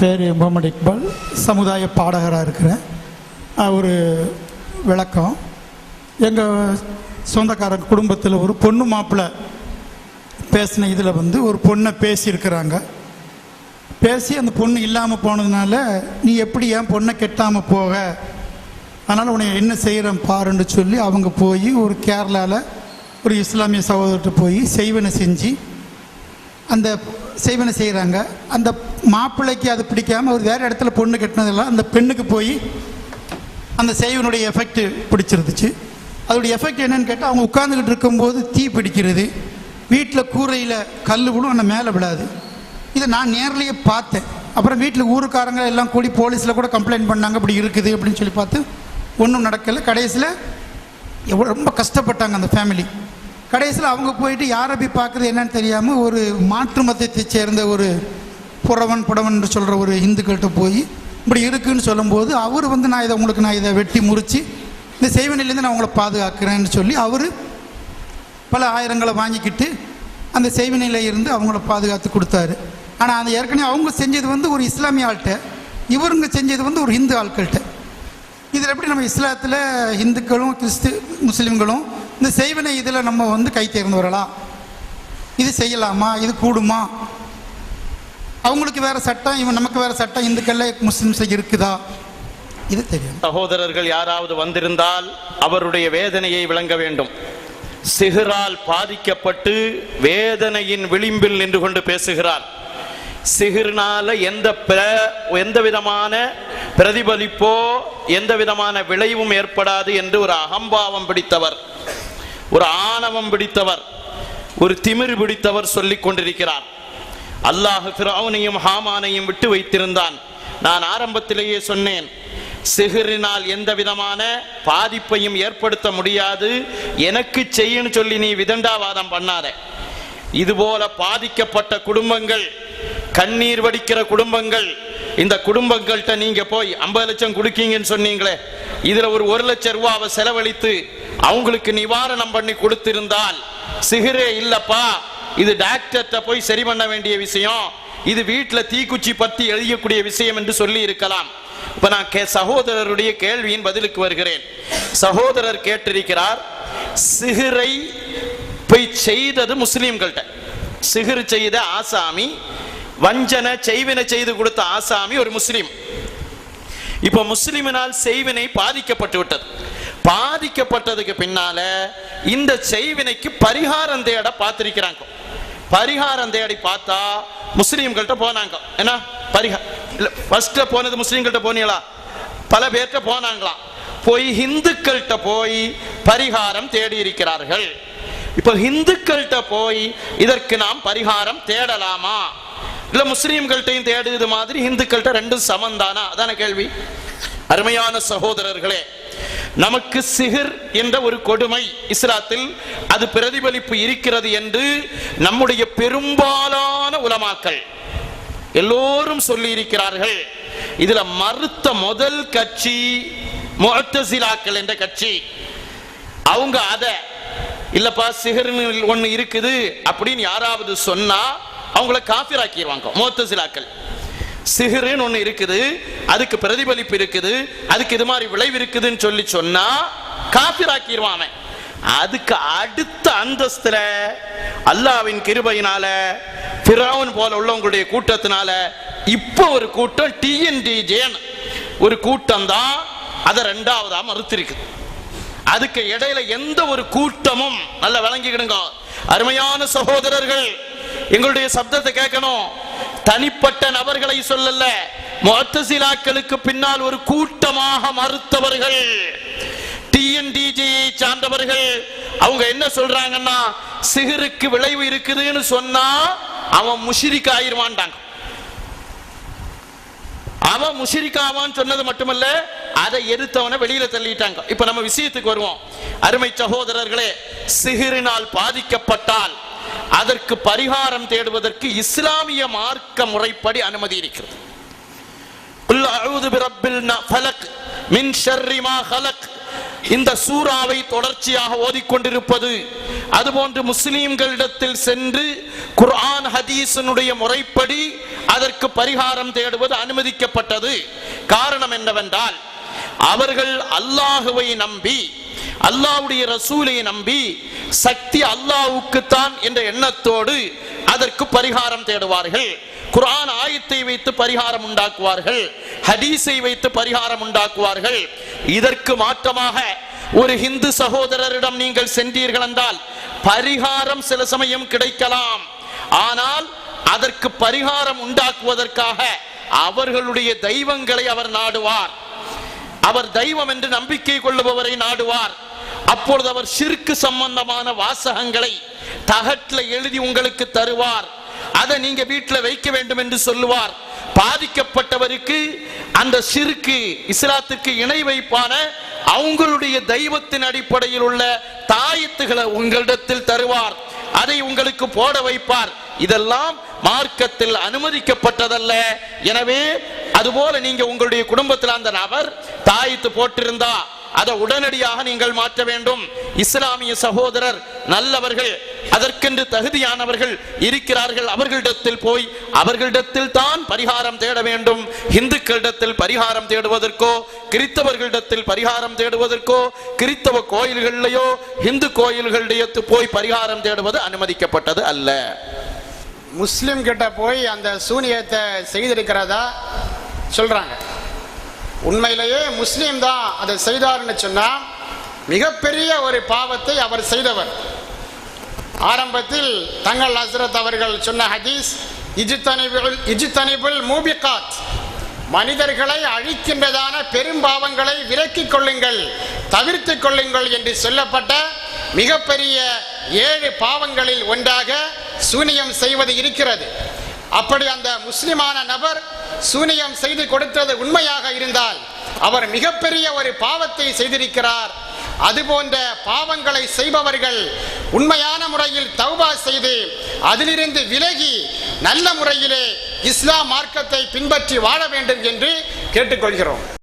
பேர் முகமது இக்பால். சமுதாய பாடகராக இருக்கிறேன். ஒரு விளக்கம். எங்கள் சொந்தக்காரங்க குடும்பத்தில் ஒரு பொண்ணு மாப்பிள்ளை பேசின இதில் வந்து ஒரு பொண்ணை பேசியிருக்கிறாங்க. பேசி அந்த பொண்ணு இல்லாமல் போனதுனால நீ எப்படி ஏன் பொண்ணை கெட்டாமல் போக? அதனால் உன்னை என்ன செய்கிறேன் பாருன்னு சொல்லி அவங்க போய் ஒரு கேரளாவில் ஒரு இஸ்லாமிய சகோதரர்கிட்ட போய் செய்வனை செஞ்சு அந்த செய்வனை செய்கிறாங்க அந்த மாப்பிள்ளைக்கு அது பிடிக்காம அவர் வேறு இடத்துல பொண்ணு கட்டினதெல்லாம் அந்த பெண்ணுக்கு போய் அந்த செய்வனுடைய எஃபெக்ட் பிடிச்சிருந்துச்சு. அதோடைய எஃபெக்ட் என்னன்னு கேட்டால் அவங்க உட்காந்துக்கிட்டு இருக்கும்போது தீ பிடிக்கிறது. வீட்டில் கூரையில் கல் விடும் ஆனால் மேலே விடாது இதை நான் நேர்லேயே பார்த்தேன். அப்புறம் வீட்டில் ஊருக்காரங்க எல்லாம் கூடி போலீஸில் கூட கம்ப்ளைண்ட் பண்ணாங்க இப்படி இருக்குது அப்படின்னு சொல்லி பார்த்து ஒன்றும் நடக்கலை. கடைசியில் எவ்வளோ ரொம்ப கஷ்டப்பட்டாங்க அந்த ஃபேமிலி கடைசியில் அவங்க போயிட்டு யாரை போய் பார்க்குறது என்னன்னு தெரியாமல் ஒரு மாற்று மதத்தை சேர்ந்த ஒரு புறவன் புடவன் என்று சொல்கிற ஒரு இந்துக்கள்கிட்ட போய் இப்படி இருக்குன்னு சொல்லும்போது அவர் வந்து நான் இதை உங்களுக்கு நான் இதை வெட்டி முறித்து இந்த செய்வனிலேருந்து நான் உங்களை பாதுகாக்கிறேன்னு சொல்லி அவர் பல ஆயிரங்களை வாங்கிக்கிட்டு அந்த செய்வினையில் இருந்து அவங்கள பாதுகாத்து கொடுத்தாரு. ஆனால் அந்த ஏற்கனவே அவங்க செஞ்சது வந்து ஒரு இஸ்லாமிய ஆள்கிட்ட இவருங்க செஞ்சது வந்து ஒரு ஹிந்து ஆட்கள்கிட்ட இதில் எப்படி நம்ம இஸ்லாத்தில் இந்துக்களும் கிறிஸ்து முஸ்லீம்களும் இந்த செய்வனை இதில் நம்ம வந்து கை தேர்ந்து வரலாம். இது செய்யலாமா? இது கூடுமா? அவங்களுக்கு வேறு சட்டம் இவன் நமக்கு வேறு சட்டம் இந்துக்கள்ல முஸ்லீம்ஸில் இருக்குதா? இது தெரியும். சகோதரர்கள் யாராவது வந்திருந்தால் அவருடைய வேதனையை விளங்க வேண்டும். சிகரால் பாதிக்கப்பட்டு வேதனையின் விளிம்பில் நின்று கொண்டு பேசுகிறார். சிகிர்னால எந்த பிர- எந்த விதமான பிரதிபலிப்போ எந்த விதமான விளைவும் ஏற்படாது என்று ஒரு அகம்பாவம் பிடித்தவர். ஒரு ஆணவம் பிடித்தவர் ஒரு திமிர் பிடித்தவர் சொல்லிக் கொண்டிருக்கிறார். அல்லாஹ் ஃபிரௌனையும் ஹாமானையும் விட்டு வைத்திருந்தான். நான் ஆரம்பத்திலேயே சொன்னேன் சிகிரினால் எந்த விதமான பாதிப்பையும் ஏற்படுத்த முடியாது எனக்கு செய்யன்னு சொல்லி நீ விதண்டாவாதம் பண்ணாத. இதுபோல பாதிக்கப்பட்ட குடும்பங்கள் கண்ணீர் வடிக்கிற குடும்பங்கள் இந்த குடும்பங்கள்கிட்ட நீங்க போய் ஐம்பது லட்சம் கொடுக்கீங்கன்னு சொன்னீங்களே இதுல ஒரு ஒரு லட்சம் ரூபாவை செலவழித்து அவங்களுக்கு நிவாரணம் பண்ணி கொடுத்திருந்தால் சிகிரே இல்லப்பா. இது டாக்டர்கிட்ட போய் சரி பண்ண வேண்டிய விஷயம். இது வீட்டில் தீக்குச்சி பத்தி எழுதக்கூடிய விஷயம் என்று சொல்லி இருக்கலாம். இப்ப நான் கே சகோதரருடைய கேள்வியின் பதிலுக்கு வருகிறேன். சகோதரர் கேட்டிருக்கிறார் சிகிரை போய் செய்தது முஸ்லீம்கள்ட்ட. சிகிர் செய்த ஆசாமி வஞ்சனை செய்வினை செய்து கொடுத்த ஆசாமி ஒரு முஸ்லீம். இப்போ முஸ்லிமினால் செய்வினை பாதிக்கப்பட்டு விட்டது. பாதிக்கப்பட்டதுக்கு பின்னால இந்த செய்வினைக்கு பரிகாரம் தேட பார்த்திருக்கிறாங்க. பரிகாரம் தேடி பார்த்தா முஸ்லீம்கள்ட்ட போனாங்க. என்ன? பரிகாரம் இல்ல போனது முஸ்லீம்கள்ட்ட போனீங்களா? பல பேர்கிட்ட போனாங்களாம். போய் ஹிந்துக்கள்கிட்ட போய் பரிகாரம் தேடி இருக்கிறார்கள் இப்ப ஹிந்துக்கள்கிட்ட போய் இதற்கு நாம் பரிகாரம் தேடலாமா? இல்ல முஸ்லீம்கள்ட்டையும் தேடுது மாதிரி ஹிந்துக்கள்கிட்ட ரெண்டும் சமந்தானா? அதான கேள்வி. அருமையான சகோதரர்களே நமக்கு சிகிர் என்ற ஒரு கொடுமை இஸ்லாத்தில் அது பிரதிபலிப்பு இருக்கிறது என்று நம்முடைய பெரும்பாலான உலமாக்கள் எல்லோரும் சொல்லி இருக்கிறார்கள் இதுல மறுத்த முதல் கட்சி முகத்தசிலாக்கள் என்ற கட்சி. அவங்க அத இல்லப்பா சிகர்னு ஒன்று இருக்குது அப்படின்னு யாராவது சொன்னா அவங்கள காஃபிராக்கிடுவாங்க முகத்தசிலாக்கள் சிகருன்னு ஒண்ணு இருக்குது. அதுக்கு பிரதிபலிப்பு இருக்குது. அதுக்கு இது மாதிரி விளைவு இருக்குதுன்னு சொல்லி சொன்னா அவன். அதுக்கு அடுத்த அந்தஸ்துல அல்லாவின் கிருபையினால பிராவன் போல உள்ளவங்களுடைய கூட்டத்தினால இப்போ ஒரு கூட்டம் டிஎன்டிஜேன் ஒரு கூட்டம் தான் அதை ரெண்டாவதா மறுத்திருக்குது. அதுக்கு இடையில எந்த ஒரு கூட்டமும் நல்ல விளங்கிக்கிடுங்க. அருமையான சகோதரர்கள் எங்களுடைய சப்தத்தை கேட்கணும். தனிப்பட்ட நபர்களை சொல்லல. முஅத்தசிலாக்களுக்கு பின்னால் ஒரு கூட்டமாக மறுத்தவர்கள். டிஎன்டிஜியை சார்ந்தவர்கள். அவங்க என்ன சொல்றாங்கன்னா சிகருக்கு விளைவு இருக்குதுன்னு சொன்னா அவன் முஷிரிக் ஆயிருவான்டாங்க. அவன் முஷிரிக்காவான்னு சொன்னது மட்டுமல்ல அதை எதிர்த்தவனை வெளியில தள்ளிட்டாங்க. இப்ப நம்ம விஷயத்துக்கு வருவோம். அருமை சகோதரர்களே சிகிரினால் பாதிக்கப்பட்டால் அதற்கு பரிகாரம் தேடுவதற்கு இஸ்லாமிய மார்க்க முறைப்படி அனுமதி இருக்கிறது. ந- ஃபலக் ஹலக். இந்த சூறாவை தொடர்ச்சியாக ஓதிக்கொண்டிருப்பது அதுபோன்று முஸ்லீம்களிடத்தில் சென்று குர்ஆன் ஹதீசனுடைய முறைப்படி அதற்கு பரிகாரம் தேடுவது அனுமதிக்கப்பட்டது. காரணம் என்னவென்றால் அவர்கள் அல்லாஹுவை நம்பி அல்லாஹ்வுடைய ரசூலை நம்பி சக்தி அல்லாவுக்குத்தான் என்ற எண்ணத்தோடு அதற்கு பரிகாரம் தேடுவார்கள். குரான் ஆயத்தை வைத்து பரிகாரம் உண்டாக்குவார்கள். ஹதீஸை வைத்து பரிகாரம் உண்டாக்குவார்கள். இதற்கு மாற்றமாக ஒரு ஹிந்து சகோதரரிடம் நீங்கள் சென்றீர்கள் என்றால் பரிகாரம் சில சமயம் கிடைக்கலாம். ஆனால் அதற்கு பரிகாரம் உண்டாக்குவதற்காக அவர்களுடைய தெய்வங்களை அவர் நாடுவார். அவர் தெய்வம் என்று நம்பிக்கை கொள்ளுபவரை நாடுவார். அப்பொழுது அவர் சிற்கு சம்பந்தமான வாசகங்களை தகட்டில் எழுதி உங்களுக்கு தருவார். அதை நீங்க வீட்டில் வைக்க வேண்டும் என்று சொல்லுவார். பாதிக்கப்பட்டவருக்கு அந்த சிறுக்கு இஸ்லாத்துக்கு இணை வைப்பான அவங்களுடைய தெய்வத்தின் அடிப்படையில் உள்ள தாயத்துகளை உங்களிடத்தில் தருவார். அதை உங்களுக்கு போட வைப்பார். இதெல்லாம் மார்க்கத்தில் அனுமதிக்கப்பட்டதல்ல. எனவே அதுபோல நீங்க உங்களுடைய குடும்பத்தில் அந்த நபர் தாயத்து போட்டிருந்தா அதை உடனடியாக நீங்கள் மாற்ற வேண்டும். இஸ்லாமிய சகோதரர் நல்லவர்கள் அதற்கென்று தகுதியானவர்கள் இருக்கிறார்கள். அவர்களிடத்தில் போய் அவர்களிடத்தில் தான் பரிகாரம் தேட வேண்டும். இந்துக்களிடத்தில் பரிகாரம் தேடுவதற்கோ கிறித்தவர்களிடத்தில் பரிகாரம் தேடுவதற்கோ கிறித்தவ கோயில்களிலேயோ இந்து கோயில்களிடையே போய் பரிகாரம் தேடுவது அனுமதிக்கப்பட்டது அல்ல. முஸ்லிம் கிட்ட போய் அந்த சூனியத்தை செய்திருக்கிறதா சொல்றாங்க. உண்மையிலேயே முஸ்லீம் தான் அதை செய்தார்னு சொன்னால் மிகப்பெரிய ஒரு பாவத்தை அவர் செய்தவர். ஆரம்பத்தில் தங்கள் ஹஸ்ரத் அவர்கள் சொன்ன ஹதீஸ் இஜித்தனிபுல் இஜுத்தனிபுல் மூபிகாத். மனிதர்களை அழிக்கின்றதான பெரும்பாவங்களை விலக்கிக் கொள்ளுங்கள் தவிர்த்து கொள்ளுங்கள் என்று சொல்லப்பட்ட மிகப்பெரிய ஏழு பாவங்களில் ஒன்றாக சூனியம் செய்வது இருக்கிறது. அப்படி அந்த முஸ்லிமான நபர் சூனியம் செய்து கொடுத்தது உண்மையாக இருந்தால் அவர் மிகப்பெரிய ஒரு பாவத்தை செய்திருக்கிறார். அதுபோன்ற பாவங்களை செய்பவர்கள் உண்மையான முறையில் தௌபா செய்து அதிலிருந்து விலகி நல்ல முறையிலே இஸ்லாம் மார்க்கத்தை பின்பற்றி வாழ வேண்டும் என்று கேட்டுக்கொள்கிறோம்.